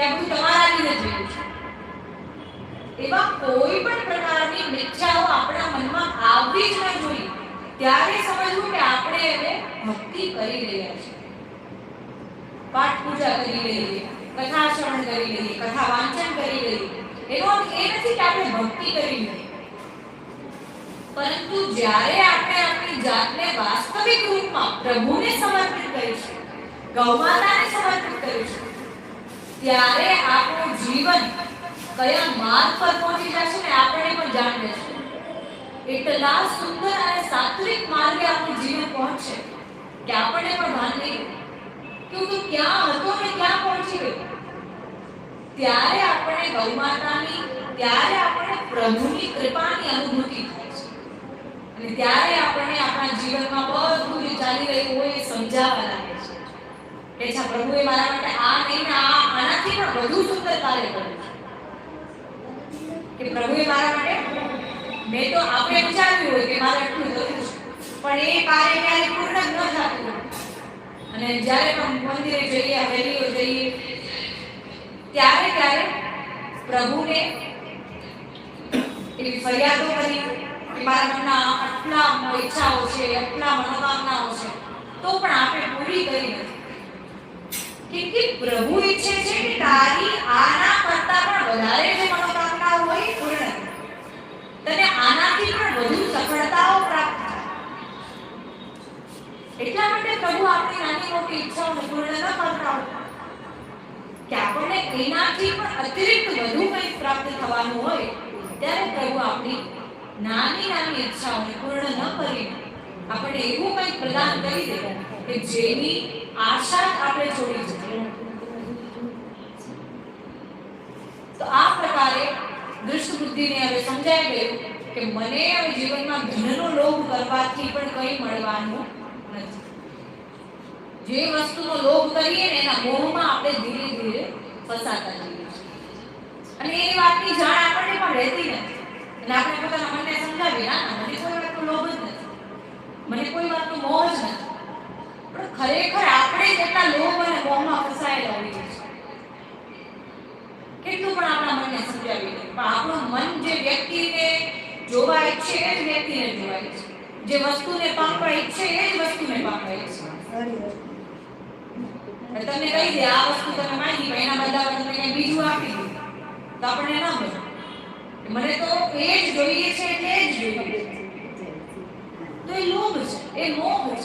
કે બધું તમારા એવા કોઈ પણ પ્રકારની મિથ્યાઓ આપણા મનમાં આવવી જ ન જોઈએ. ત્યારે સમજવું કે આપણે એને ભક્તિ કરી રહ્યા છીએ. પાઠ પૂજા કરી લઈએ કથા શ્રવણ કરી લઈએ કથા વાંચન કરી લઈએ એનો અર્થ એ નથી કે આપણે ભક્તિ કરી લઈએ પરંતુ જ્યારે આપણે આપણી જાતને વાસ્તવિક રૂપમાં પ્રભુને સમર્પિત કરીશું, ગૌમાતાને સમર્પિત કરીશું ત્યારે આપણું જીવન કયા માર્ગ પર પહોંચી જશે ને આપણે પણ જાણ લેશું એટલા સુંદર અને સાત્વિક માર્ગે આપણું જીવન પહોંચશે કે આપણને પણ ભાન નહીં કે તું ક્યાં હતો ને ક્યાં પહોંચી ગયો? ત્યારે આપણે ગૌમાતાની ત્યારે આપણે પ્રભુની કૃપાની અનુભૂતિ થાય છે. અને ત્યારે આપણને આપણા જીવનમાં બધું જે ચાલી રહ્યું હોય એ સમજાવવા લાગે કે અચ્છા પ્રભુએ મારા માટે આ નહીં આ આનાથી પણ વધુ સુંદર કાર્ય કર્યું છે. કે પ્રભુએ મારા માટે, મેં તો આપણે વિચાર્યું હોય કે મારે એટલું કર્યું પણ એ કાર્ય ક્યારે પૂર્ણ ન થતું અને જ્યારે પણ મંદિરે જઈએ, હવેલીઓ જઈએ, ત્યારે ત્યારે પ્રભુને એવી ફરિયાદો કરી કે મારા મનના આટલા ઈચ્છાઓ છે, આટલા મનોકામનાઓ છે, તો પણ આપણે પૂરી કરી નથી. કે પ્રભુ ઈચ્છે છે કે તારી આના કરતા પણ વધારે જે મનોકામના હોય પૂર્ણ. તને આનાથી પણ વધુ સફળતાઓ પ્રાપ્ત થાય. એટલા માટે પ્રભુ આપણી નાની મોટી ઈચ્છાઓને પૂર્ણ ન કરતા હોય. કે આપણને એનાથી પણ અતિરિક્ત વધુ કંઈક પ્રાપ્ત થવાનું હોય, ત્યારે પ્રભુ આપણી નાની નાની ઈચ્છાઓને પૂર્ણ ન કરીને આપણને એવું કંઈક પ્રદાન કરી દેવું કે જેની આશા આપણે છોડી જઈએ તો આ પ્રકારે બુદ્ધિને હવે સમજાઈ ગયું કે મને હવે જીવનમાં ધનનો લોભ કરવાથી પણ કંઈ મળવાનું નથી. જે વસ્તુનો લોભ કરીએ ને એના મોહમાં આપણે ધીરે ધીરે ફસાતા જઈએ અને એ વાતની જાણ આપણને પણ રહેતી નથી. અને આપણે પોતાના મનને સમજાવીએ, ના મને કોઈ વાતનો લોભ જ નથી. મને કોઈ વાતનો મોહ જ નથી. પણ ખરેખર આપણે જ એટલા લોભ અને મોહમાં ફસાયેલા હોઈએ છીએ કેટલું પણ આપણા મનને સમજાવી દે પણ આપણું મન જે વ્યક્તિને જોવા ઈચ્છે એ જ વ્યક્તિને જોવા ઈચ્છે જે વસ્તુને પામવા ઈચ્છે એ જ વસ્તુને પામવા ઈચ્છે અને તમને કહી દે આ વસ્તુ તમે માંગી પણ એના બદલામાં તમે કંઈ બીજું આપી દો તો આપણને ના ગમે મને તો એ જ જોઈએ છે એટલે એ જ જોઈએ તો એ લોભ છે એ મોહ છે.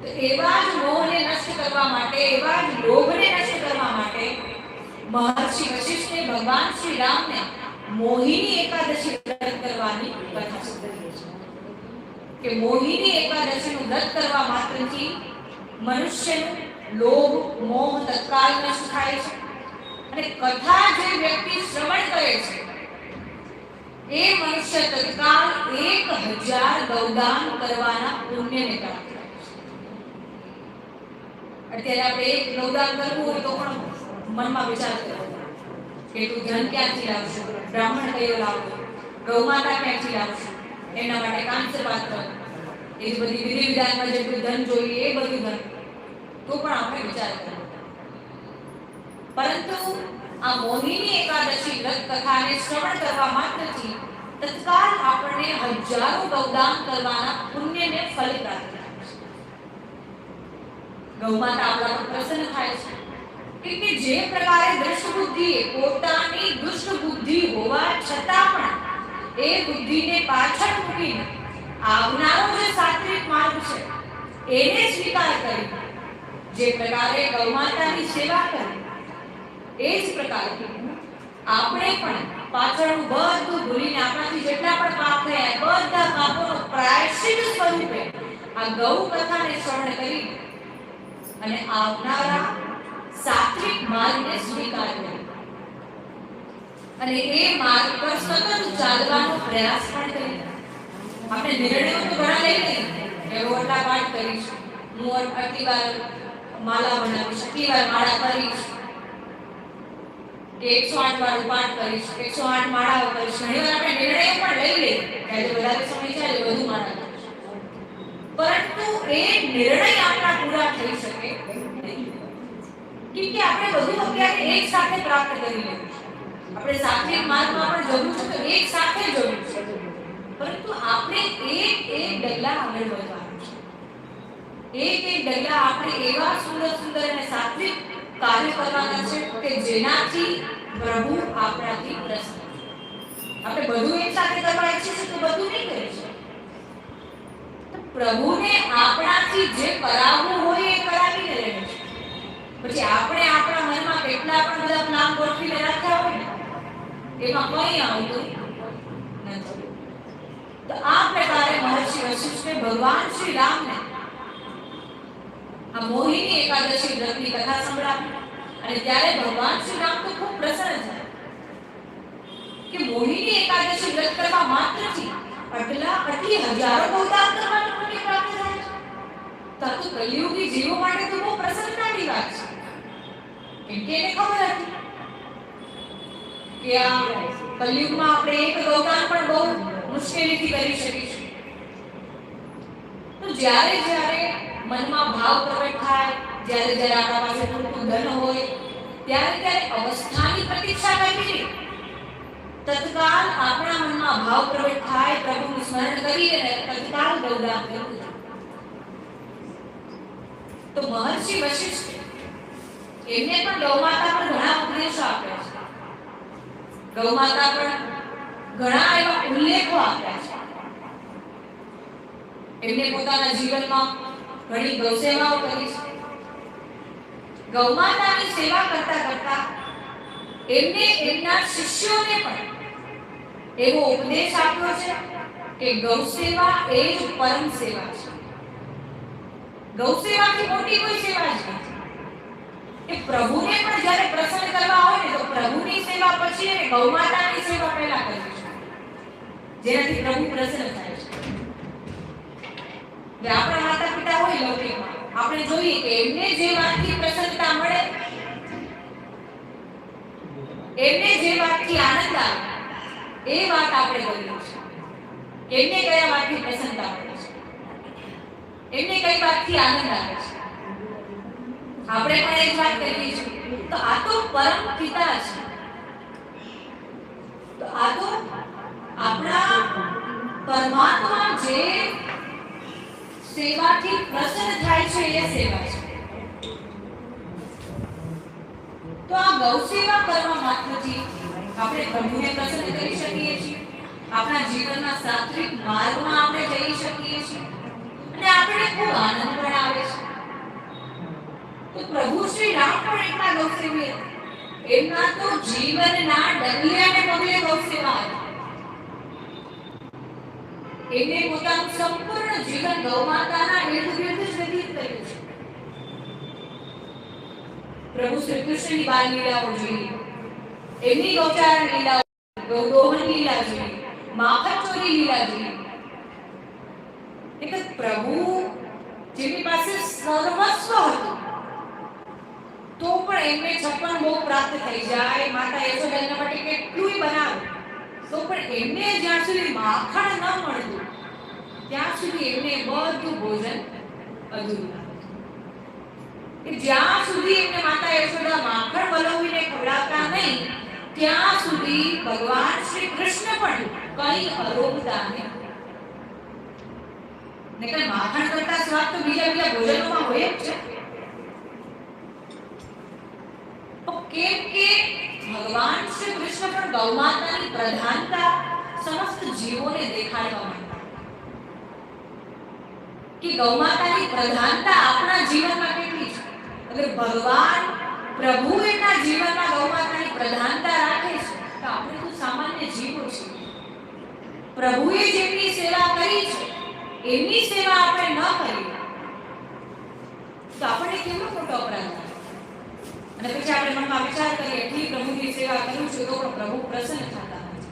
તો એવા જ મોહને નષ્ટ કરવા માટે એવા જ લોભને નષ્ટ કરવા માટે મહર્ષિ વશિષ્ઠે ભગવાન શ્રી રામને મોહિની એકાદશી વ્રત કરવાની કથા સુધરી છે. કે મોહિની એકાદશીનું વ્રત કરવા માત્રથી મનુષ્યનું લોભ, મોહ તત્કાલ નષ્ટ થાય છે. અને કથા જે વ્યક્તિ શ્રવણ કરે છે, એ મનુષ્ય તત્કાલ એક હજાર ગૌદાન કરવાના પુણ્યને પ્રાપ્ત કરે છે. અત્યારે આપણે એક ગૌદાન કરવું હોય તો પણ મનમાં વિચાર કર્યો. કે તું ધન ક્યાંથી લાવશું? બ્રાહ્મણ કયો લાવવો ગૌમાતા ક્યાંથી લાવશું? એના માટે કાંસ્ય પાત્ર એ જ બધી વિધિ વિધાનમાં જેટલું ધન જોઈએ એ બધું ધન. તો પણ આપણે વિચાર કરો પરંતુ આ મોહિની એકાદશી વ્રત કથાને શ્રવણ કરવા માત્રથી તત્કાલ આપણને હજારો ગૌદાન કરવાના પુણ્યને ફલિત થાય છે. ગૌમાતા આપણા પર પ્રસન્ન થાય છે. કેમ કે જે પ્રકારે દુષ્ટ બુદ્ધિએ પોતાની દુષ્ટ બુદ્ધિ હોવા છતાં પણ એ બુદ્ધિને પાછળ મૂકીને આવનારો જે સાત્વિક માર્ગ છે, એને સ્વીકાર કરી, જે પ્રકારે ગૌમાતાની સેવા કરી, એ જ પ્રકારે આપણે પણ પાછળનું બધું ભૂલીને આપણાથી જેટલા પણ પાપ થયા, બધા પાપોનો પ્રાયશ્ચિત સ્વરૂપે આ ગૌ કથાને શ્રવણ કરી અને આવનારા સાત્વિક માર્ગને સ્વીકાર કર્યો અને એ માર્ગ પર સતત ચાલવાનો પ્રયાસ પણ કર્યો આપણે નિર્ણયો તો ઘણા લઈ લઈએ કે હું પાઠ કરીશ હું આટલી વાર માલા બનાવીશ આટલી વાર માળા કરીશ કે એકસો આઠ વાર પાઠ કરીશ. એકસો આઠ માળાઓ કરીશ. ઘણી વાર આપણે નિર્ણયો પણ લઈ લઈએ. કે વધારે સમય આજે વધુ માળા કરીશ. પરંતુ એ નિર્ણય આપણા પૂરા થઈ શકે. કેમ કે આપણે બધું અત્યારે એક સાથે પ્રાપ્ત કરી લેવું આપણે સાથે માર્ગમાં પણ જવું છે તો એક સાથે જવું છે. પરંતુ આપણે એક એક ડગલા આગળ વધવાનું છે. એક એક ડગલા આપણે એવા સુંદર સુંદર અને સાત્વિક કાર્ય કરવાના છે કે જેનાથી પ્રભુ આપણાથી પ્રસન્ન. આપણે બધું એક સાથે કરવા ઈચ્છીએ છીએ તો બધું નહીં કરી શકે પ્રભુને આપણાથી જે કરાવવું હોય એ કરાવીને રહેવું છે પછી આપણે આપણા મનમાં કેટલા પણ બધા પ્લાન ગોઠવીને રાખ્યા હોય ને, એમાં કોઈ આવતું નથી. તો આ પ્રકારે મહર્ષિ વશિષ્ઠે ભગવાન શ્રી રામને આ મોહિની એકાદશી વ્રતની કથા સંભળાવી. અને ત્યારે ભગવાન શ્રી રામ તો ખૂબ પ્રસન્ન થયા કે મોહિની એકાદશી વ્રત કરવા માત્રથી આટલા આટલી હજારો અવતાર કરવાનું પુણ્ય પ્રાપ્ત થાય છે. તો કલયુગી જીવો માટે તો બહુ પ્રસન્નતાની વાત છે. કે એને ખબર હતી? કે આ કલયુગમાં આપણે એક અવતાર પણ બહુ મુશ્કેલીથી કરી શકીશું. તો જ્યારે જ્યારે મનમાં ભાવ પ્રગટ થાય, જ્યારે જ્યારે આપણા પાસે પૂરતું ધન હોય, ત્યારે ત્યારે અવસ્થાની પ્રતીક્ષા કરવી. તત્કાલ આપણા મનમાં ભાવ પ્રગટ થાય, પ્રભુનું સ્મરણ કરી અને તત્કાલ ગૌદાન કરવું. તો મહર્ષિ વશિષ્ઠ એમને પણ ગૌમાતા પર ઘણા ઉપદેશો આપ્યા છે. ગૌમાતા પર ઘણા એવા ઉલ્લેખો આપ્યા છે. એમને પોતાના જીવનમાં ઘણી ગૌસેવાઓ કરી છે. ગૌમાતાની સેવા કરતા કરતા એમને એમના શિષ્યોને પણ એવો ઉપદેશ આપ્યો છે કે ગૌસેવા એ જ પરમ સેવા છે. ગૌસેવાથી મોટી કોઈ સેવા જ નથી. એ પ્રભુને પણ જ્યારે પ્રસન્ન કરવા હોય ને તો પ્રભુની સેવા પછી એને ગૌમાતાની સેવા પહેલા કરવી જેનાથી પ્રભુ પ્રસન્ન થાય છે. આપણા માતા પિતા હોય લૌકિકમાં આપણે જોઈએ કે એમને જે વાતથી પ્રસન્નતા મળે, એમને જે વાતથી આનંદ આવે, એ વાત આપણે કરવી છે એમને કયા વાતથી પ્રસન્નતા મળે છે? એમને કઈ વાતથી આનંદ આવે છે? આપણે પણ એક વાત કરીએ છીએ. તો આ તો પરમ પિતા છે. તો આ તો આપણા પરમાત્મા જે સેવાથી પ્રસન્ન થાય છે, એ સેવા છે. તો આ ગૌ સેવા કરવા માત્રથી આપણે પ્રભુને પ્રસન્ન કરી શકીએ છીએ. આપણા જીવનના સાત્વિક માર્ગમાં આપણે જઈ શકીએ છીએ. અને આપણે ખૂબ આનંદ પણ આવે છે. તો પ્રભુ શ્રી રામ પણ એટલા ગૌસેવી એમના તો જીવનના ડગલિયાને પગલે ગૌસેવા એમને પોતાનું સંપૂર્ણ જીવન ગૌમાતાના ઇર્દ ગિર્દ જ વ્યતીત કર્યું છે. પ્રભુ શ્રી કૃષ્ણની બાલ લીલાઓ જોઈએ એમની ગૌચારણ લીલાઓ ગૌદોહન લીલા જોઈએ માફક ચોરી લીલા જોઈએ એટલે પ્રભુ જેની પાસે સર્વસ્વ હતું. એમને છપ્પન ભોગ પ્રાપ્ત થઈ જાય. માતા યશોદાના માટે કેટલું બનાવે. તો પણ એમને જ્યાં સુધી માખણ ન મળતું, ત્યાં સુધી એમને બધું ભોજન અધૂરું કે જ્યાં સુધી એમને માતા યશોદા માખણ વલોવીને ખવડાવતા નહીં, ત્યાં સુધી ભગવાન શ્રી કૃષ્ણ પણ કઈ અરોગતા નહીં. નકર માખણ કરતા સ્વાદ તો બીજા બીજા ભોજનોમાં હોય જ છે તો કેમ કે ભગવાન શ્રી કૃષ્ણ પણ ગૌમાતાની પ્રધાનતા સમસ્ત જીવોને દેખાડવા માંગતા કે ગૌ માતાની પ્રધાનતા આપણા જીવનમાં કેટલી છે? એટલે ભગવાન પ્રભુ એના જીવનમાં ગૌ માતાની પ્રધાનતા રાખે છે, તો આપણે તો સામાન્ય જીવો છીએ. પ્રભુએ જેમની સેવા કરી છે એમની સેવા આપણે ન કરીએ. તો આપણે કેવો મોટો અપરાધ અને પછી આપણે મનમાં વિચાર કરીએ, ઠીક, પ્રભુની સેવા કરું છું, તો પણ પ્રભુ પ્રસન્ન થતા નથી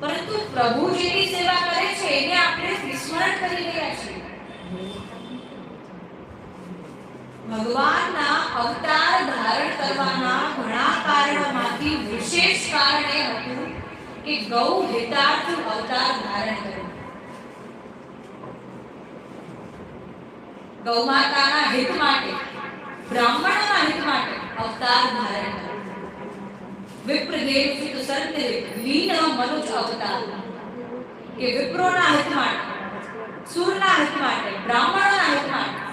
પરંતુ પ્રભુ જેની સેવા કરે છે, એને આપણે વિસ્મરણ કરી રહ્યા છીએ. ભગવાનના અવતાર ધારણ કરવાના ઘણા કારણોમાંથી વિશેષ કારણ એ હતું કે ગૌ હિતાર્થ અવતાર ધારણ કર્યો. ગૌ માતાના હિત માટે બ્રાહ્મણોના હિત માટે અવતાર ધારણ કર્યો વિપ્રદેવ સુત સંત લીન મનુજ અવતાર. કે વિપ્રોના હિત માટે, સુરના હિત માટે, બ્રાહ્મણોના હિત માટે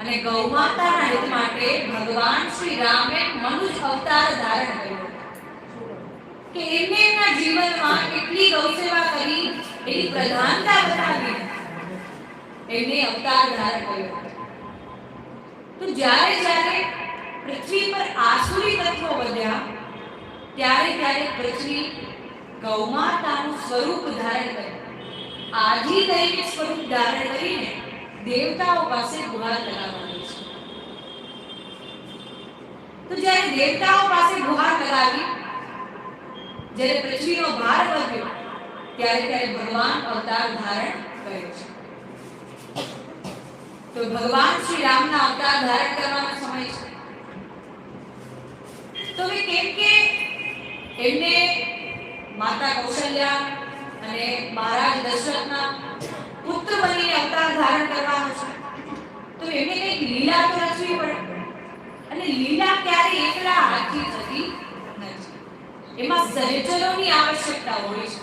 અને ગૌમાતાના હિત માટે ભગવાન શ્રી રામે મનુજ અવતાર ધારણ કર્યો. કે એમને એમના જીવનમાં કેટલી ગૌસેવા કરી, એની પ્રધાનતા બતાવી એમને અવતાર ધારણ કર્યો. તો જ્યારે જ્યારે પૃથ્વી પર આસુરી તત્વો વધ્યા, ત્યારે ત્યારે પૃથ્વી ગૌમાતાનું સ્વરૂપ ધારણ કર્યું. આજી દૈવિક સ્વરૂપ ધારણ કરીને દેવતાઓ પાસે ગુહાર લગાવવાની છે. તો જ્યારે દેવતાઓ પાસે ગુહાર લગાવી, જ્યારે પૃથ્વીનો ભાર વધ્યો, ત્યારે ત્યારે ભગવાન અવતાર ધારણ કર્યો છે. તો ભગવાન શ્રી રામના અવતાર ધારણ કરવાનો સમય છે. તો હવે કેમ કે એમને માતા કૌશલ્યા અને મહારાજ દશરથના પુત્ર બનીને અવતાર ધારણ કરવાનો છે. તો એમને કંઈક લીલા તો રચવી પડે, અને લીલા ક્યારે એકલા હાથથી થતી નથી. એમાં સર્જનોની આવશ્યકતા હોય છે.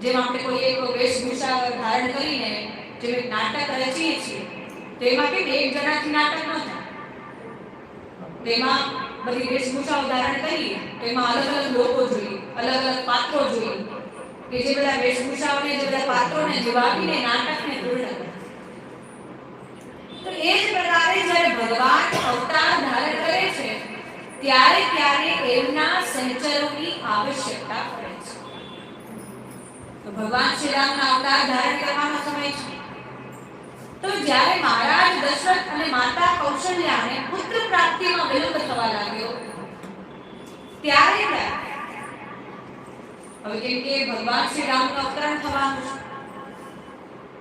જેમ આપણે કોઈ એક વેશભૂષા ધારણ કરીને એક નાટક રચીએ છીએ તો એમાં કેમ એક જણાથી નાટક ન થાય. તેમાં બધી વેશભૂષા ઉદાહરણ કરીએ તેમાં અલગ અલગ લોકો જોઈએ, અલગ અલગ પાત્રો જોઈએ. કે જે બધા વેશભૂષાઓને, જે બધા પાત્રોને જવાબીને નાટકને પૂર્ણ તો એ જ પ્રકારે જ્યારે ભગવાન અવતાર ધારણ કરે છે, ત્યારે ત્યારે એમના સંચરોની આવશ્યકતા પડે છે. તો ભગવાન શ્રી રામના અવતાર ધારણ કરવાનો સમય છે. તો જ્યારે અને કૌશલ્યાને પુત્ર પ્રાપ્તિમાં વિલંબ થવા લાગ્યો. ત્યારે હવે કેમ કે ભગવાન શ્રી રામનું અવતરણ થવાનું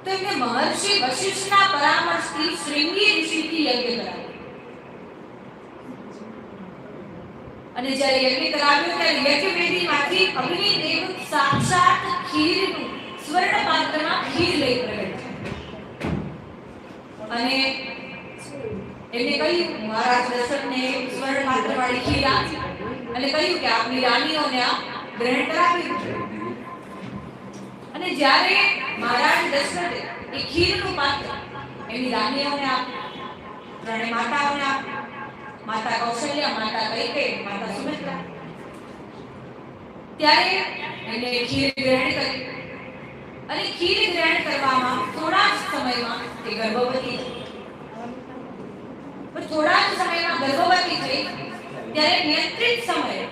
તો એમને મહર્ષિ વશિષ્ઠના પરામર્શથી શ્રીંગી ઋષિથી યજ્ઞ કરાવ્યો. અને જ્યારે યજ્ઞ કરાવ્યો ત્યારે યજ્ઞવેદીમાંથી અગ્નિદેવ સાક્ષાત ખીરનું સ્વર્ણ પાત્રમાં ખીર લઈ પ્રગટ. અને એમને કહ્યું, મહારાજ દશરથને સ્વર્ણ પાત્રવાળી ખીર આપી. અને કહ્યું કે, આપની રાણીઓને આ ગ્રહણ કરાવી અને જ્યારે મહારાજ દશરથે એ ખીરનું પાત્ર એમની રાણીઓને આપ્યું, ત્રણે માતાઓને આપ્યું, માતા કૌશલ્યા, માતા કૈકેયી, માતા સુમિત્રા ત્યારે એમને ખીર ગ્રહણ કરી. અને ખીર ગ્રહણ કરવામાં થોડા જ સમયમાં તે ગર્ભવતી પણ થોડા સમયમાં ગર્ભવતી થઈ, ત્યારે નિયંત્રિત સમયે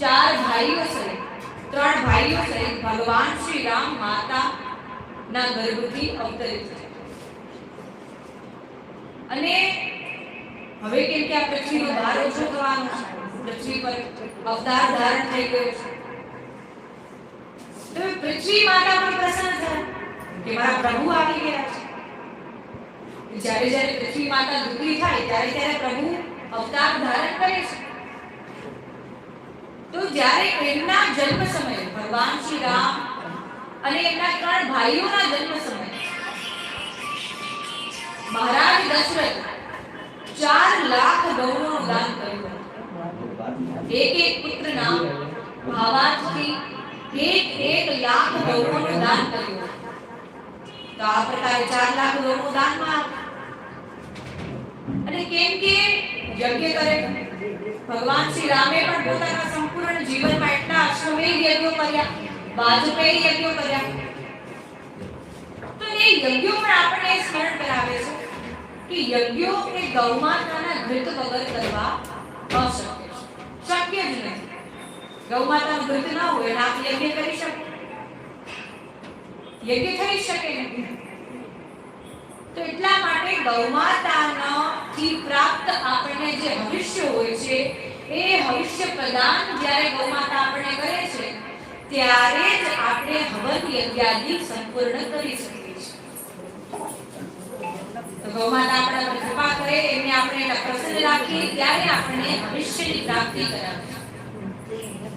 ચાર ભાઈઓ સહિત, ત્રણ ભાઈઓ સહિત ભગવાન શ્રી રામ માતા ના ગર્ભથી અવતરિત અને હવે કેમ કે આ પૃથ્વીનો ભાર ઓછો થવાનો છે, પૃથ્વી પર અવતાર ધારણ થઈ ગયો છે. તો પૃથ્વી માતા પર પ્રસન્ન થયા કે મારા પ્રભુ આવી ગયા છે. જ્યારે જ્યારે પૃથ્વી માતા દુઃખી થાય ત્યારે ત્યારે પ્રભુ અવતાર ધારણ કરે છે તો જ્યારે એમના જન્મ સમયે ભગવાન શ્રી રામ અને એમના ત્રણ ભાઈઓના જન્મ સમયે મહારાજ દશરથ ચાર લાખ ગૌરવનું દાન કર્યું એક એક પુત્રના ભાવાર્થથી એક એક લાખ ગૌરવનું દાન કર્યું તો આ પ્રકારે ચાર લાખ ગૌરવનું દાનમાં આપ્યું. અને કેમ કે યજ્ઞ કરે. ભગવાન શ્રી રામે પણ પોતાના સંપૂર્ણ જીવનમાં એટલા અશ્વમેધ યજ્ઞો કર્યા વાજપેયી યજ્ઞો કર્યા. તો એ યજ્ઞો પણ આપણને સ્મરણ કરાવે છે કે યજ્ઞો એ ગૌમાતાના ઘૃત વગર કરવા અશક્ય શક્ય જ નથી ગૌમાતાનું ઘૃત ન હોય અને આપ યજ્ઞ કરી શકે. યજ્ઞ થઈ શકે નહીં. તો એટલા માટે ગૌમાતાનો થી પ્રાપ્ત આપણને જે ભવિષ્ય હોય છે, એ ભવિષ્ય પ્રદાન જ્યારે ગૌમાતા આપણને કરે છે, ત્યારે જ આપણે હવન યજ્ઞાદિ સંપૂર્ણ કરી શકીએ છીએ. ગૌમાતા આપણા કૃપા કરે, એમને આપણે પ્રસન્ન રાખીએ, ત્યારે આપણને ભવિષ્યની પ્રાપ્તિ કરાવે.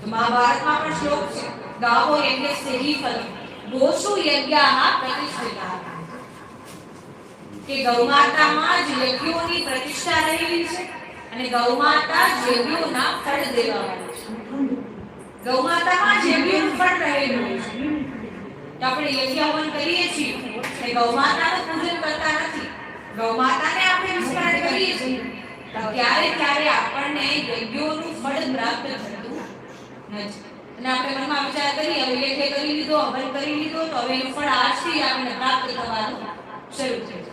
તો મહાભારતમાં પણ શ્લોક છે, ગાવો યજ્ઞ સેહી ફલ દોષુ યજ્ઞ પ્રતિષ્ઠિતા કે ગૌમાતામાં જ યજ્ઞોની પ્રતિષ્ઠા રહેલી છે અને ગૌમાતા જ યજ્ઞોના ફળ દેવાવાળી છે. ગૌમાતામાં જ યજ્ઞોનું ફળ રહેલું છે. તો આપણે યજ્ઞ હવન કરીએ છીએ એ ગૌમાતાનું પૂજન કરતા નથી. ગૌમાતાને આપણે વિસ્મરણ કરીએ છીએ. તો ત્યારે ત્યારે આપણને યજ્ઞોનું ફળ પ્રાપ્ત થતું નથી. અને આપણે મનમાં વિચાર કરીએ હવે યજ્ઞ કરી લીધો હવન કરી લીધો, તો હવે એનું ફળ આજથી આપણે પ્રાપ્ત થવાનું શરૂ થઈ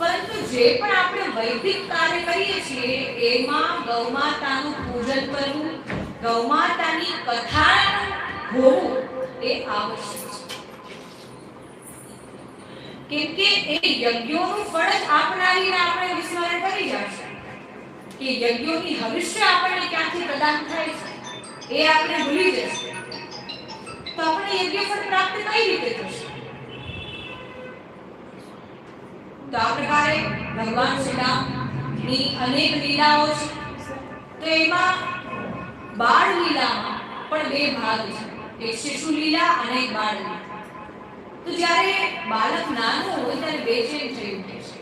પરંતુ જે પણ આપણે વૈદિક કાર્ય કરીએ છીએ, એમાં ગૌમાતાનું પૂજન કરવું, ગૌમાતાની કથા હોવું એ આવશ્યક છે. કેમ કે એ યજ્ઞોનું ફળ આપનારીને આપણે વિસ્મરણ કરી જશે કે યજ્ઞોની હવિષ્ય આપણને ક્યાંથી પ્રદાન થાય છે, એ આપણે ભૂલી જશે. તો આપણે યજ્ઞ ફળ પ્રાપ્ત કઈ રીતે થશે? તો આ પ્રકારે ભગવાન શ્રી રામની અનેક લીલાઓ છે. તો એમાં બાળ લીલામાં પણ બે ભાગ છે. એક શિશુ લીલા અને એક બાળ લીલા. તો જ્યારે બાળક નાનું હોય ત્યારે બેચેન થઈ ઉઠે છે.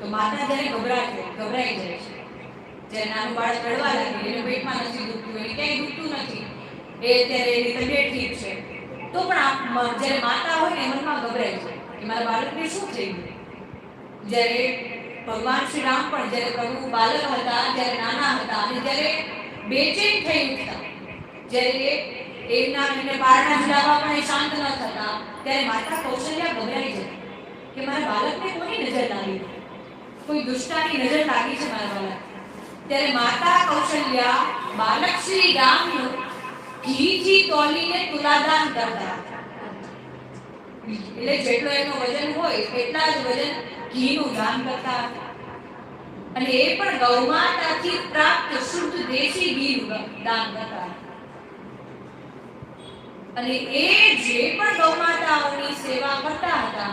તો માતા જ્યારે ગભરાય છે, ગભરાઈ જાય છે. જ્યારે નાનું બાળક રડવા લાગે, એને પેટમાં નથી દુખતું, એને ક્યાંય દુખતું નથી, એ ત્યારે એની તબિયત ઠીક છે. તો પણ જ્યારે માતા હોય ને મનમાં ગભરાય છે કે મારા બાળકને શું થઈ ગયું? જ્યારે ભગવાન શ્રી રામ પણ જ્યારે પ્રભુ બાલક હતા, જ્યારે નાના હતા અને જ્યારે બેચેન થઈ ઉઠતા જ્યારે એમના એમને પારણા ઝુલાવવા પણ એ શાંત ન થતા, ત્યારે માતા કૌશલ્યા ગભરાઈ જતી, કે મારા બાળકને કોની નજર લાગી? કોઈ દુષ્ટાની નજર લાગી છે મારા બાળક ત્યારે માતા કૌશલ્યા બાલક શ્રી રામનું ઘીથી તોલીને તુલાદાન કરતા હતા. એટલે જેટલો એનો વજન હોય, એટલા જ વજન ઘીનું દાન કરતા હતા. અને એ પણ ગૌમાતાથી પ્રાપ્ત શુદ્ધ દેશી ઘીનું દાન કરતા અને એ જે પણ ગૌમાતાઓની સેવા કરતા હતા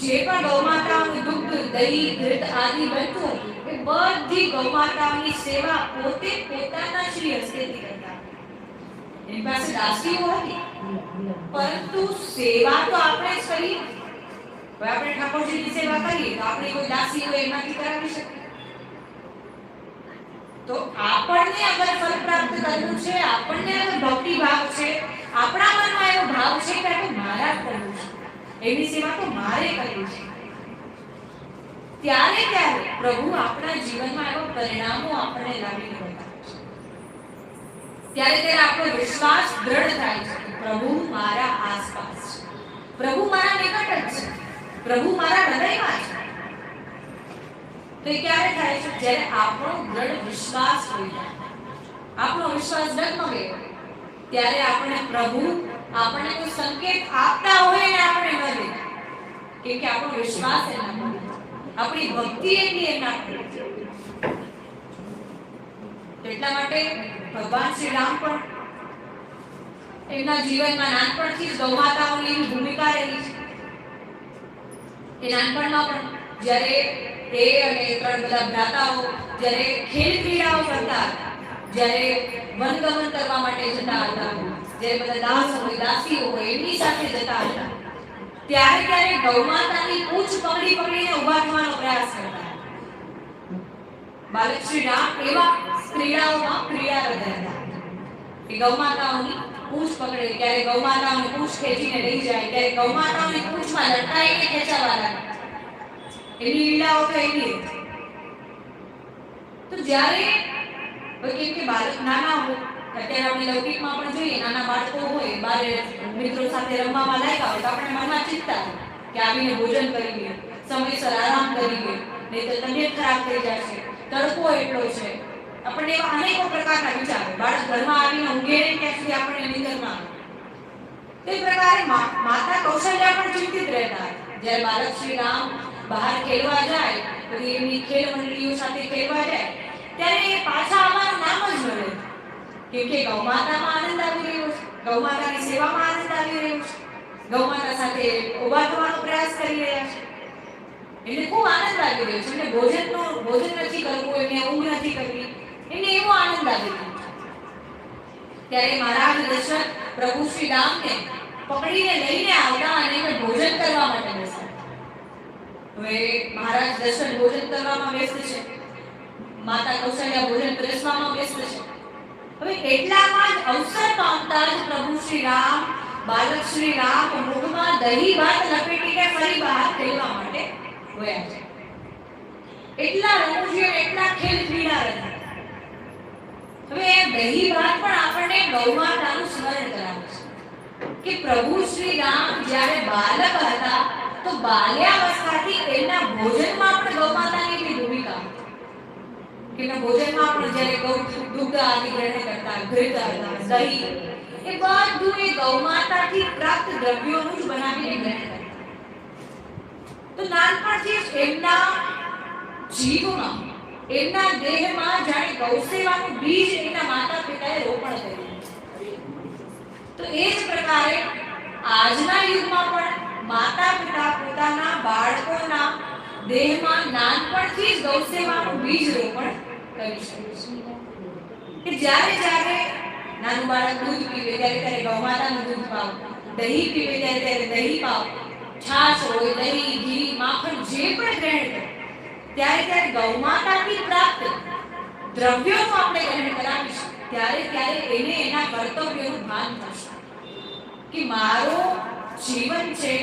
જે પણ ગૌમાતાઓનું દુગ્ધ દહીં ઘૃત આદિ બનતું હતું એ બધી ગૌમાતાઓની સેવા પોતે પોતાના શ્રી હસ્તેથી કરતા એની પાસે દાસીઓ હતી. પરંતુ સેવા તો આપણે જ કરીએ હવે આપણે ઠાકોરજીની સેવા કરીએ તો આપણે કોઈ દાસી હોય એમાંથી કરાવી શકીએ. તો આપણને અગર ફળ પ્રાપ્ત કરવું છે, આપણને અગર ભક્તિ ભાવ છે, આપણા મનમાં એવો ભાવ છે કે આપણે મારા જ છે. એની સેવા તો મારે કરવી છે. ત્યારે ત્યારે પ્રભુ આપણા જીવનમાં એવા પરિણામો આપણને લાવીને બતાવે છે. ત્યારે ત્યારે આપણો વિશ્વાસ દ્રઢ થાય છે પ્રભુ મારા આસપાસ છે. પ્રભુ મારા નિકટ જ છે. પ્રભુ મારા હૃદયમાં છે. તો એ ક્યારે થાય છે? જ્યારે આપણો દ્રઢ વિશ્વાસ હોય આપણો વિશ્વાસ ડગમગે ત્યારે આપણે પ્રભુ આપણને કોઈ સંકેત આપતા હોય ને આપણે ન કેમ કે આપણો વિશ્વાસ એના આપણી ભક્તિ એના પર એટલા માટે ભગવાન શ્રી રામ પણ એમના જીવનમાં નાનપણથી જ ગૌમાતાઓની ભૂમિકા રહી છે. એ નાનપણમાં પણ જ્યારે એ અને ત્રણ બધા ભ્રાતાઓ જ્યારે ખેલ ક્રીડાઓ કરતા, જ્યારે વનગમન કરવા માટે જતા હતા, જ્યારે બધા દાસ હોય દાસીઓ હોય એમની સાથે જતા હતા, ત્યારે ત્યારે ગૌમાતાની પૂંછ પકડી પકડીને ઊભા થવાનો પ્રયાસ કરતા. બાલક શ્રી રામ એવા ક્રીડાઓમાં રહ્યા હતા એ ગૌમાતાઓની પૂંછ પકડે ત્યારે ગૌમાતાઓની પૂછ ખેંચીને લઈ જાય ત્યારે ગૌમાતાઓની પૂછમાં લટકાઈને ખેંચાવા લાગે એની લીલાઓ તો એવી તો જ્યારે કેમ કે બાળક નાના હોય અત્યારે આપણે લૌકિકમાં પણ જોઈએ, નાના બાળકો હોય, બારે મિત્રો સાથે રમવામાં લાગ્યા હોય, તો આપણે મનમાં ચિંતા કે આવીને ભોજન કરી લે સમયસર આરામ કરી લે નહીં તો તબિયત ખરાબ થઈ જશે તડકો એટલો છે. આપણને એવા અનેકો પ્રકારના વિચાર. બાળક ઘરમાં આવીને ઊંઘે નહીં ત્યાં સુધી આપણને નિંદરમાં આવે તે પ્રકારે માતા કૌશલ્યા પણ ચિંતિત રહેતા જ્યારે બાળક શ્રી રામ બહાર ખેલવા જાય, પછી એમની ખેલ મંડળીઓ સાથે ખેલવા જાય, ત્યારે એ પાછા આવવાનું નામ જ મળે કેમ કે ગૌમાતામાં આનંદ આવી રહ્યો છે. ગૌમાતાની સેવામાં આનંદ આવી રહ્યો છે. ગૌમાતા સાથે ઊભા થવાનો પ્રયાસ કરી રહ્યા છે. એને ખૂબ આનંદ આવી રહ્યો છે. એટલે ભોજનનો, ભોજન નથી કરવું, એમને ઊંઘ નથી કરવી. એને એવો આનંદ આવી ગયો ત્યારે મહારાજ દર્શન પ્રભુ શ્રી રામને પકડીને લઈને આવતા અને એને ભોજન કરવા માટે બેસાડતા હવે મહારાજ દર્શન ભોજન કરવામાં વ્યસ્ત છે. માતા કૌશલ્યા ભોજન પરેશવામાં વ્યસ્ત છે. હવે એટલામાં જ અવસર પામતા જ પ્રભુ શ્રી રામ બાલક શ્રી રામ મુખમાં દહીં ભાત લપેટીને ફરી બહાર ખેલવા માટે ગયા છે એટલા રમૂજી અને એટલા ખેલ ક્રીડા રહ્યા હવે દહીં ભાત પણ આપણને ગૌમાતાનું સ્મરણ કરાવે છે કે પ્રભુ શ્રી રામ જ્યારે બાલક હતા, તો બાલ્યાવસ્થાથી એમના ભોજનમાં પણ ગૌમાતાની એટલી ભૂમિકા કે એના ભોજનમાં પણ જ્યારે ગૌ દુગ્ધ આદિ ગ્રહણ કરતા ઘૃત હતા દહીં, એ બધું એ ગૌમાતાથી પ્રાપ્ત દ્રવ્યોનું જ બનાવીને ગ્રહણ કરતા. તો નાનપણથી એમના જીવમાં એમના દેહમાં જાણે ગૌસેવાનું બીજ એમના માતા પિતાએ રોપણ કર્યું. તો એ જ પ્રકારે આજના યુગમાં પણ માતા પિતા પોતાના બાળકોના દેહમાં નાનપણથી જ ગૌસેવાનું બીજ રોપણ કરી શકે છે. કે જ્યારે જ્યારે નાનું બાળક દૂધ પીવે, ત્યારે ત્યારે ગૌમાતાનું દૂધ પાવ, દહીં પીવે, ત્યારે ત્યારે દહીં પાવ, છાશ હોય, દહીં, ઘી, માખણ, જે પણ ગ્રહણ કરે. ત્યારે ત્યારે ગૌમાતાથી પ્રાપ્ત દ્રવ્યોનું આપણે ગ્રહણ કરાવીશું. ત્યારે ત્યારે એને એના કર્તવ્યનું ભાન થશે. કે મારો જીવન છે,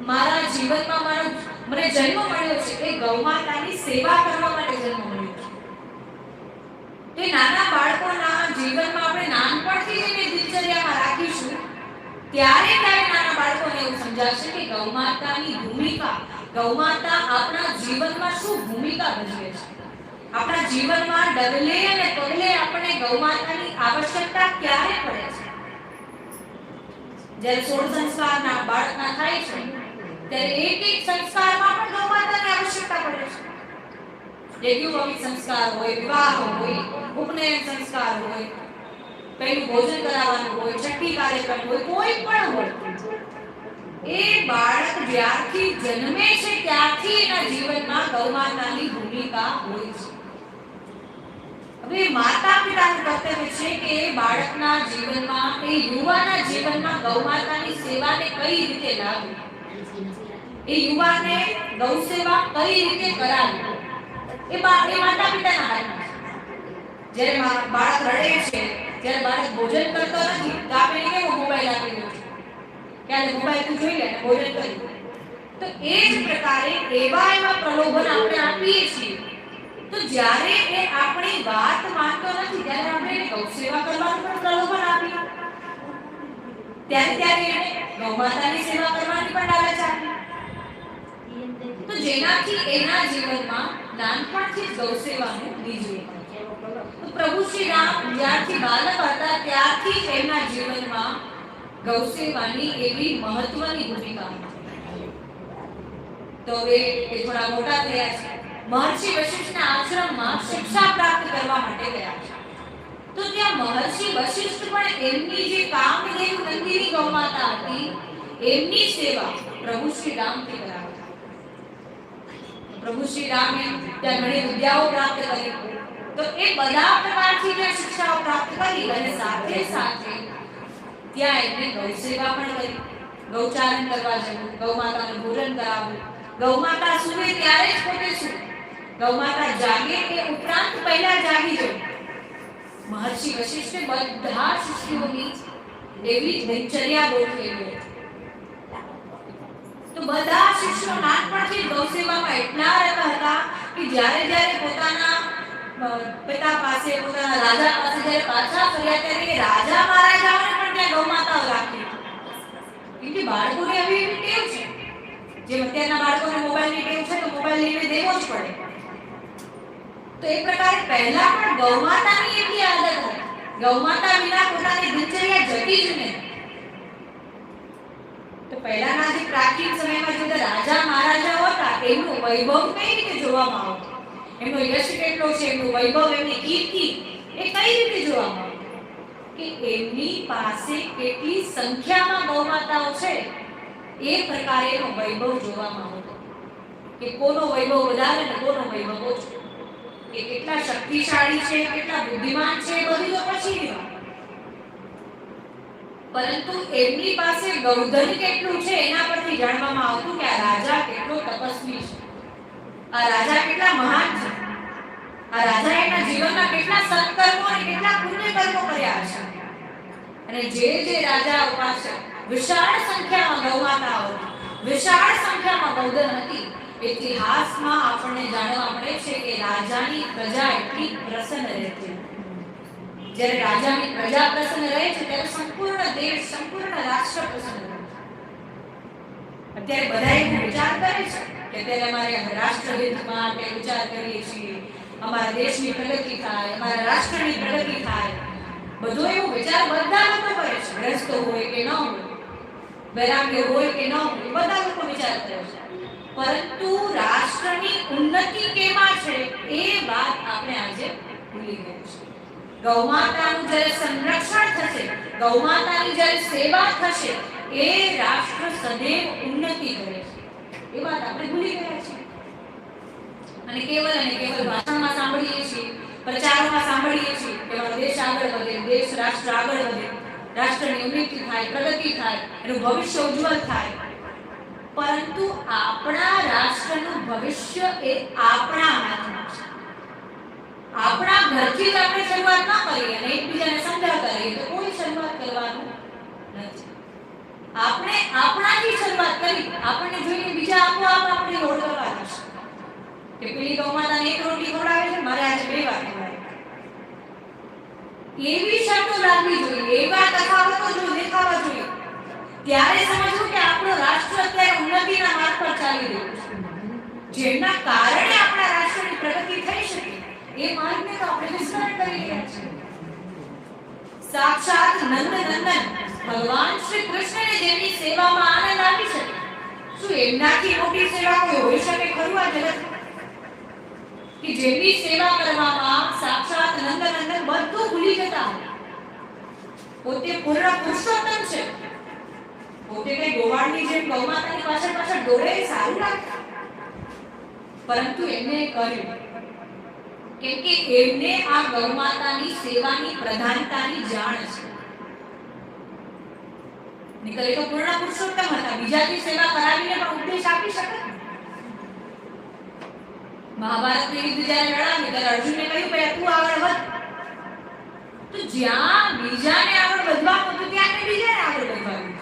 મારા જીવનમાં મારો મને જન્મ મળ્યો છે, એ ગૌમાતાની સેવા કરવા માટે જન્મ મળ્યો છે. તે નાના બાળકોના જીવનમાં આપણે નાનપણથી એને દિનચર્યામાં રાખીશું. ત્યારે ત્યારે નાના બાળકોને એવું સમજાશે કે ગૌમાતાની ભૂમિકા ગૌમાતા આપણા જીવનમાં શું ભૂમિકા ભજવે છે? આપણા જીવનમાં ડગલે અને પગલે આપણને ગૌમાતાની આવશ્યકતા ક્યારે પડે છે? જ્યારે સોળ સંસ્કારના બાળકના થાય છે, ત્યારે એક એક સંસ્કારમાં પણ ગૌમાતાની આવશ્યકતા પડે છે. યજ્ઞોપવિત સંસ્કાર હોય, વિવાહ હોય, ઉપનયન સંસ્કાર હોય, કઈ ભોજન કરાવવાનું હોય છઠ્ઠી કાર્યક્રમ હોય, કોઈ પણ હોય. એ બાળક જ્યારથી જન્મે છે ત્યારથી એના જીવનમાં ગૌમાતાની ભૂમિકા હોય છે. હવે માતા પિતાનું કર્તવ્ય છે કે એ બાળકના જીવનમાં, એ યુવાના જીવનમાં ગૌમાતાની સેવાને કઈ રીતે લાવવી એ યુવાને ગૌ સેવા કઈ રીતે કરાવી? એ માતા પિતાના હાથમાં જ્યારે બાળક રડે છે, જ્યારે બાળક ભોજન કરતો નથી, તો આપણે કેવો મોબાઈલ આપી દો કે આને મોબાઈલ જોઈ લે ભોજન કરી તો એ જ પ્રકારે એવા એવા પ્રલોભન આપણે આપીએ છીએ. તો જ્યારે એ આપણી વાત માનતો નથી, ત્યારે આપણે એને ગૌ સેવા કરવાનું પણ પ્રલોભન આપીએ. ત્યારે ત્યારે એને ગૌમાતાની સેવા કરવાની પણ લાલચ આપીએ. તો જેનાથી એના જીવનમાં નાનપણથી જ ગૌ સેવાનું બીજ રોપાય તો પ્રભુ શ્રી રામ જ્યારથી બાલક હતા, ત્યારથી એમના જીવનમાં ગૌ સેવાની એવી મહત્વની ભૂમિકા તો હવે એ થોડા મોટા થયા છે. મહર્ષિ વશિષ્ઠના આશ્રમમાં શિક્ષા પ્રાપ્ત કરવા માટે ગયા છે. તો ત્યાં મહર્ષિ વશિષ્ઠ પણ એમની જે કામદેવ નંદિની ગૌમાતા હતી, એમની સેવા પ્રભુ શ્રી રામથી કરાવતા. પ્રભુ શ્રી રામે ત્યાં ઘણી વિદ્યાઓ પ્રાપ્ત કરી. તો એ બધા પ્રકારથી જે શિક્ષાઓ પ્રાપ્ત કરી અને સાથે સાથે ત્યાં એમને ગૌ સેવા પણ કરી. ગૌચારણ કરવા જવું, ગૌ માતાને ભોજન કરાવવું. ગૌ માતા સૂવે ત્યારે જ પોતે સૂવે. ગૌ માતા જાગે એ ઉપરાંત પહેલા જાગી જવું. મહર્ષિ વશિષ્ઠે બધા શિષ્યોની એવી દિનચર્યા ગોઠવેલી તો બધા શિષ્યો નાનપણથી ગૌ સેવામાં એટલા રહેતા હતા કે જ્યારે જ્યારે પોતાના પિતા પાસે, પોતાના રાજા પાસે જ્યારે પાછા ફર્યા ત્યારે રાજા મહારાજાઓને પણ ત્યાં ગૌ કેમ એવી ટેવ છે. જે અત્યારના બાળકોને મોબાઈલની ટેવ છે મોબાઈલ લઈને દેવો જ પડે. તો એ પ્રકારે પહેલા પણ ગૌમાતાની એટલી આદત હતી. ગૌ વિના પોતાની દિનચર્યા જતી જ નહીં. તો પહેલાના જે પ્રાચીન સમયમાં જે રાજા મહારાજા હતા, એમનું વૈભવ કઈ રીતે જોવામાં આવતું? એમનો યશ કેટલો છે, એમનું વૈભવ, એમની કીર્તિ એ કઈ રીતે જોવામાં આવતું? કે એમની પાસે કેટલી સંખ્યામાં ગૌમાતાઓ છે, એ પ્રકારે એનો વૈભવ જોવામાં આવતો કે કોનો વૈભવ વધારે ને કોનો વૈભવ ઓછો. કે કેટલા શક્તિશાળી છે, કેટલા બુદ્ધિમાન છે બધી તો વાત પરંતુ એમની પાસે ગૌધન કેટલું છે, એના પરથી જાણવામાં આવતું કે આ રાજા કેટલો તપસ્વી છે. આ રાજા કેટલા મહાન છે. આ રાજા એના જીવનમાં કેટલા સત્કર્મો અને કેટલા પુણ્ય કર્મો કર્યા છે. અને જે જે રાજા ઉપાસક વિશાળ સંખ્યામાં ગૌમાતાઓ, વિશાળ સંખ્યામાં ગૌધન હતી ઇતિહાસમાં આપણને જાણવા મળે છે કે રાજાની પ્રજા એટલી પ્રસન્ન રહેતી જ્યારે રાજાની પ્રજા પ્રસન્ન રહે છે, ત્યારે સંપૂર્ણ દેશ, સંપૂર્ણ રાષ્ટ્ર પ્રસન્ન રહે છે. અત્યારે બધા વિચાર કરે છે કે અત્યારે અમારે રાષ્ટ્રહિતમાં કે વિચાર કરીએ છીએ અમારા દેશની પ્રગતિ થાય, અમારા રાષ્ટ્રની પ્રગતિ થાય. બધો એવો વિચાર બધા લોકો કરે છે. રસ્તો હોય કે ન હોય, વૈરાગ્ય હોય કે ન હોય બધા લોકો વિચાર કરે છે. પરંતુ રાષ્ટ્રની ઉન્નતિ કેમાં છે, એ વાત આપણે આજે ભૂલી ગયા છીએ. ગૌમાતાનું જ્યારે સંરક્ષણ થશે ગૌમાતાની જ્યારે સેવા થશે, એ રાષ્ટ્ર સદૈવ ઉન્નતિ કરે છે. એ વાત આપણે ભૂલી ગયા છીએ. અને કેવલ અને કેવલ ભાષણમાં સાંભળીએ છીએ, પ્રચારોમાં સાંભળીએ છીએ કે મારો દેશ આગળ વધે, દેશ રાષ્ટ્ર આગળ વધે, રાષ્ટ્રની ઉન્નતિ થાય, પ્રગતિ થાય, એનું ભવિષ્ય ઉજ્જવળ થાય. પરંતુ આપણા રાષ્ટ્રનું ભવિષ્ય એ આપણા હાથમાં છે. આપણા ઘરથી જ આપણે શરૂઆત ના કરીએ અને એકબીજાને સમજા કરીએ તો કોઈ શરૂઆત કરવાનું નથી. આપણે આપણાથી શરૂઆત કરી, આપણને જોઈને બીજા આપોઆપ આપણે કરવા જશે કે પેલી ગૌમાતાને એક રોટલી ખવડાવે છે, મારે આજે બે વાર એવી શરતો લાગવી જોઈએ, એવા તફાવતો જો દેખાવા જોઈએ, ત્યારે સમજવું કે આપણો રાષ્ટ્ર અત્યારે ઉન્નતિના માર્ગ પર ચાલી રહ્યું છે. જેના કારણે આપણા રાષ્ટ્રની પ્રગતિ થઈ શકે. એ માર્ગને તો આપણે વિસ્મરણ કરી રહ્યા છીએ. સાક્ષાત નંદ નંદન ભગવાન શ્રી કૃષ્ણને જેની સેવામાં આનંદ આપી શકે. શું એમનાથી મોટી સેવા કોઈ હોઈ શકે ખરું આ જગતમાં? કે જેમની સેવા કરવામાં સાક્ષાત નંદ નંદન બધું ભૂલી જતા હોય પોતે પૂર્ણ પુરુષોત્તમ છે. પોતે કઈ ગોવાળની જેમ ગૌમાતાની પાછળ પાછળ દોડે સારું લાગતા. પરંતુ એમને કર્યું કેમ કે એમને આ ગૌમાતાની સેવાની પ્રધાનતાની જાણ છે. નીકળે તો પૂર્ણ પુરુષોત્તમ હતા. બીજાની સેવા કરાવીને પણ ઉપદેશ આપી શકે મહાભારતની યુદ્ધ જ્યારે લડાવી ત્યારે અર્જુને કહ્યું ભાઈ તું આગળ વધ તો જ્યાં બીજાને આગળ વધવાનું હતું ત્યાં એને બીજાને આગળ વધવાનું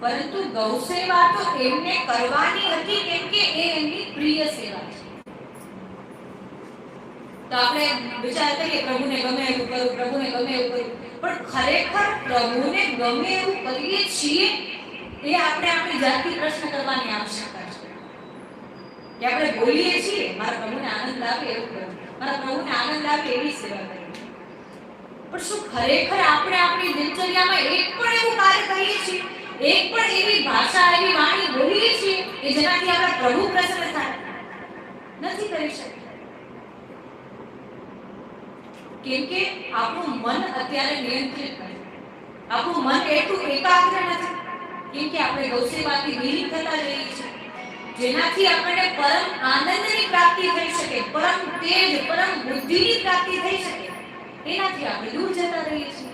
પરંતુ ગૌ સેવા તો એમને કરવાની હતી કેમ કે એ એમની પ્રિય સેવા છે તો આપણે વિચાર કરીએ પ્રભુને ગમે એવું કરું પ્રભુને ગમે એવું કરું પણ ખરેખર પ્રભુને ગમે એવું કરીએ છીએ, એ આપણે આપણી જાતથી પ્રશ્ન કરવાની આવશ્યકતા છે કે આપણે બોલીએ છીએ, મારા પ્રભુને આનંદ આવે એવું કરવું મારા પ્રભુને આનંદ આવે એવી સેવા કરવી પણ શું ખરેખર આપણે આપણી દિનચર્યામાં એક પણ એવું કાર્ય કરીએ છીએ? એક પણ એવી ભાષા, એવી વાણી બોલીએ છીએ કે જેનાથી આપણા પ્રભુ પ્રસન્ન થાય? નથી કરી શકતા. કેમ કે આપણું મન અત્યારે નિયંત્રિત નથી આપણું મન એટલું એકાગ્ર નથી. કેમ કે આપણે ગૌસેવાથી વિલીન થતા જઈએ છીએ. જેનાથી આપણને પરમ આનંદની પ્રાપ્તિ થઈ શકે, પરમ તેજ, પરમ બુદ્ધિની પ્રાપ્તિ થઈ શકે, એનાથી આપણે દૂર જતા રહીએ છીએ.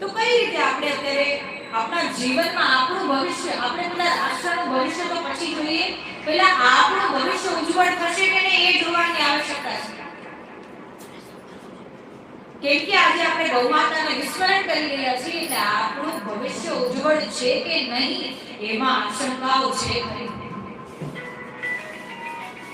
તો કઈ રીતે આપણે અત્યારે આપણા જીવનમાં આપણું ભવિષ્ય, આપણે બધા રાષ્ટ્રનું ભવિષ્ય તો પછી જોઈએ. પહેલા આપણું ભવિષ્ય ઉજ્જવળ થશે કે નહીં એ જોવાની આવશ્યકતા છે. કેમ કે આજે આપણે ગૌમાતાને વિસ્મરણ કરી રહ્યા છીએ એટલે આપણું ભવિષ્ય ઉજ્જવળ છે કે નહીં એમાં આશંકાઓ છે.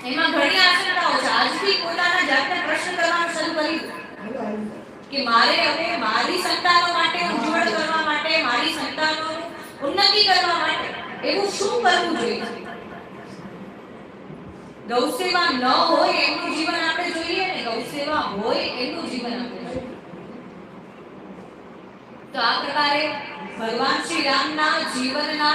એમાં ઘણી આશંકાઓ છે. આજથી પોતાના જાતને પ્રશ્ન કરવાનું શરૂ કર્યું કે મારે હવે મારી સંતાનો માટે ઉજ્જવળ કરવા માટે, મારી સંતાનોનું ઉન્નતિ કરવા માટે એવું શું કરવું જોઈએ? ગૌસેવા ન હોય એમનું જીવન આપણે જોઈએ ને, ગૌસેવા હોય એમનું જીવન આપણે તો આ પ્રકારે ભગવાન શ્રી રામના જીવનના